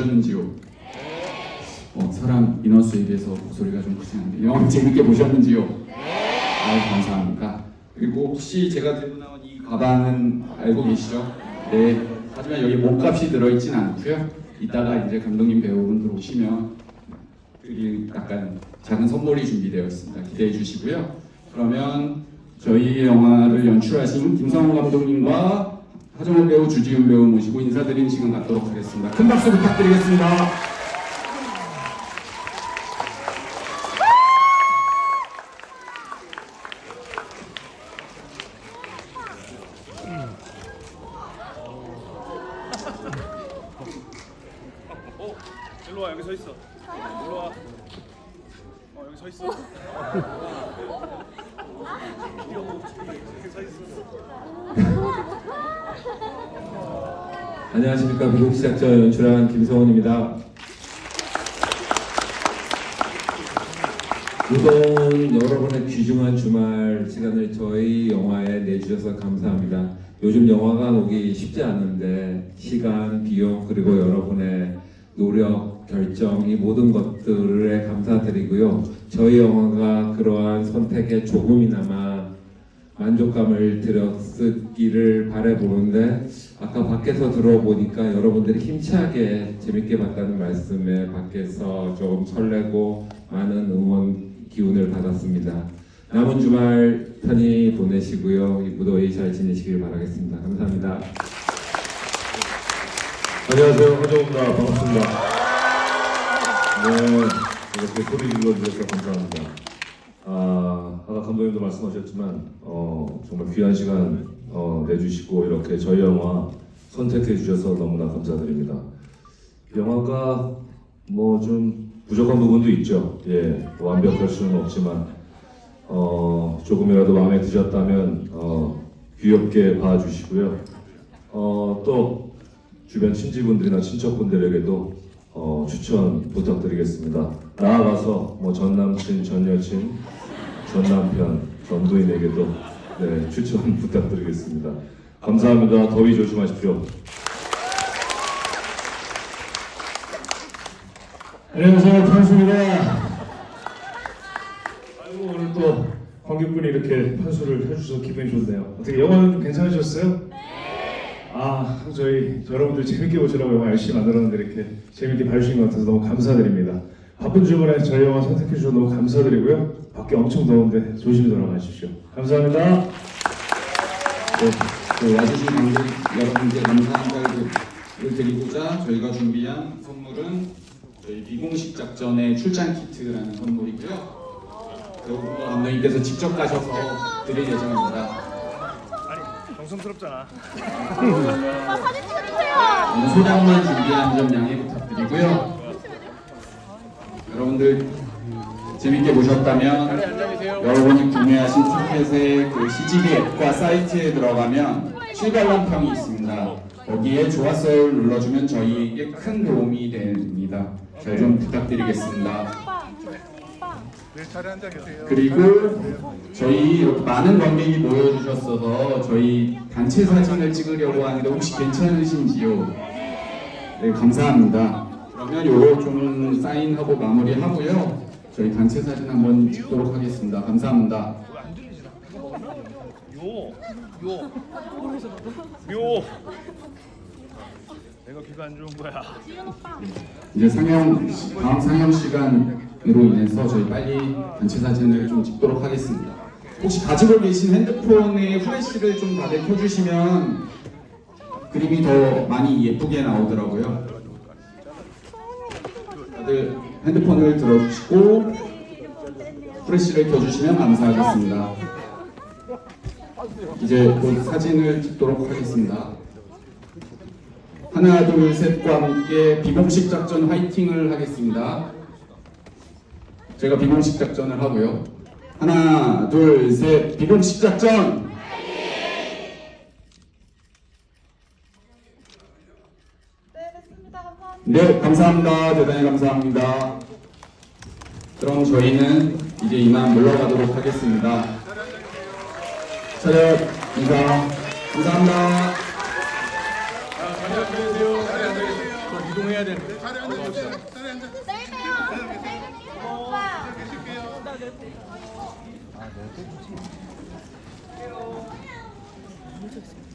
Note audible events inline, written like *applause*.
보셨는지요? 어, 사람 인원수에 비해서 목소리가 좀 크시는데 영화 재밌게 보셨는지요? 아 감사합니다. 그리고 혹시 제가 들고 나온 이 가방은 알고 계시죠? 네. 하지만 여기 몸값이 들어있진 않고요. 이따가 이제 감독님 배우분들 오시면 드릴 약간 작은 선물이 준비되어 있습니다. 기대해 주시고요. 그러면 저희 영화를 연출하신 김성호 감독님과 하정우 배우, 주지훈 배우 모시고 인사드리는 시간 갖도록 하겠습니다. 큰 박수 부탁드리겠습니다. 어, 일로 와 여기 서 있어. 일로 와. 서 있어. *laughs* 안녕하십니까 미국 시작전 연출한 김성원입니다. 우선 여러분의 귀중한 주말 시간을 저희 영화에 내주셔서 감사합니다. 요즘 영화관 오기 쉽지 않은데 시간, 비용 그리고 여러분의 노력, 결정 이 모든 것들에 감사드리고요. 저희 영화가 그러한 선택에 조금이나마 만족감을 드렸기를 바라보는데 아까 밖에서 들어보니까 여러분들이 힘차게 재밌게 봤다는 말씀에 밖에서 좀 설레고 많은 응원 기운을 받았습니다. 남은 주말 편히 보내시고요. 이 무더위 잘 지내시길 바라겠습니다. 감사합니다. 안녕하세요. 하정우입니다. 반갑습니다. 네, 이렇게 소리 질러주셔서 감사합니다. 아, 아까 감독님도 말씀하셨지만, 어, 정말 귀한 시간 어, 내주시고 이렇게 저희 영화 선택해 주셔서 너무나 감사드립니다. 영화가 뭐 좀 부족한 부분도 있죠. 예, 완벽할 수는 없지만, 어, 조금이라도 마음에 드셨다면, 어, 귀엽게 봐주시고요. 어, 또, 주변 친지분들이나 친척분들에게도 어, 추천 부탁드리겠습니다. 나아가서 뭐 전 남친, 전 여친, 전 남편, 전부인에게도 네, 추천 *laughs* 부탁드리겠습니다. 감사합니다. 더위 조심하십시오. 안녕하세요, 판수입니다. 아이고 오늘 또 관객분이 이렇게 판수를 해주셔서 기분이 좋네요. 어떻게 영화는 좀 괜찮으셨어요? 네. 아 저희 여러분들 재밌게 보시라고 영화 열심히 만들었는데 이렇게 재밌게 봐주신 것 같아서 너무 감사드립니다. 바쁜 주말에 저희 영화 선택해 주셔서 너무 감사드리고요. 밖에 엄청 더운데 조심히 돌아가십시오. 감사합니다. 네, 그 와주신 관객 여러분께 감사한 말을 드리고자 저희가 준비한 선물은 저희 비공식 작전의 출장 키트라는 선물이고요. 배우분과 감독님께서 직접 가셔서 드릴 예정입니다. 정성스럽잖아. 오늘 소량만 준비한 점 양해 부탁드리고요. 여러분들 재밌게 보셨다면 여러분이 구매하신 티켓의 그 CGV 앱과 사이트에 들어가면 실관람평이 있습니다. 거기에 좋았어요를 눌러주면 저희에게 큰 도움이 됩니다. 잘 좀 부탁드리겠습니다. 계세요. 그리고 저희 이렇게 많은 관객이 모여주셨어서 저희 단체 사진을 찍으려고 하는데 혹시 괜찮으신지요? 네, 감사합니다. 그러면 요거 좀 사인하고 마무리하고요. 저희 단체 사진 한번 찍도록 하겠습니다. 감사합니다. 먹으면 요, 요, 요. 내가 귀가 안 좋은 거야. 이제 상영 다음 상영 시간으 로 인해서 저희 빨리 단체 사진을 좀 찍도록 하겠습니다. 혹시 가지고 계신 핸드폰의 후레쉬를 좀 다들 켜주시면 그림이 더 많이 예쁘게 나오더라고요. 다들 핸드폰을 들어주시고 후레쉬를 켜주시면 감사하겠습니다. 이제 곧 사진을 찍도록 하겠습니다. 하나 둘 셋과 함께 비공식 작전 화이팅을 하겠습니다. 제가 비공식 작전을 하고요. 하나 둘 셋 비공식 작전. 네. 감사합니다. 네 감사합니다. 대단히 감사합니다. 그럼 저희는 이제 이만 물러가도록 하겠습니다. 차렷 인사 감사합니다. 자, 자리 앉아 계세요. 자리 앉아 계세요. 이동해야 되는데. 내일 봬요. 내일 아, 내도 좋지. 너무 좋습니다.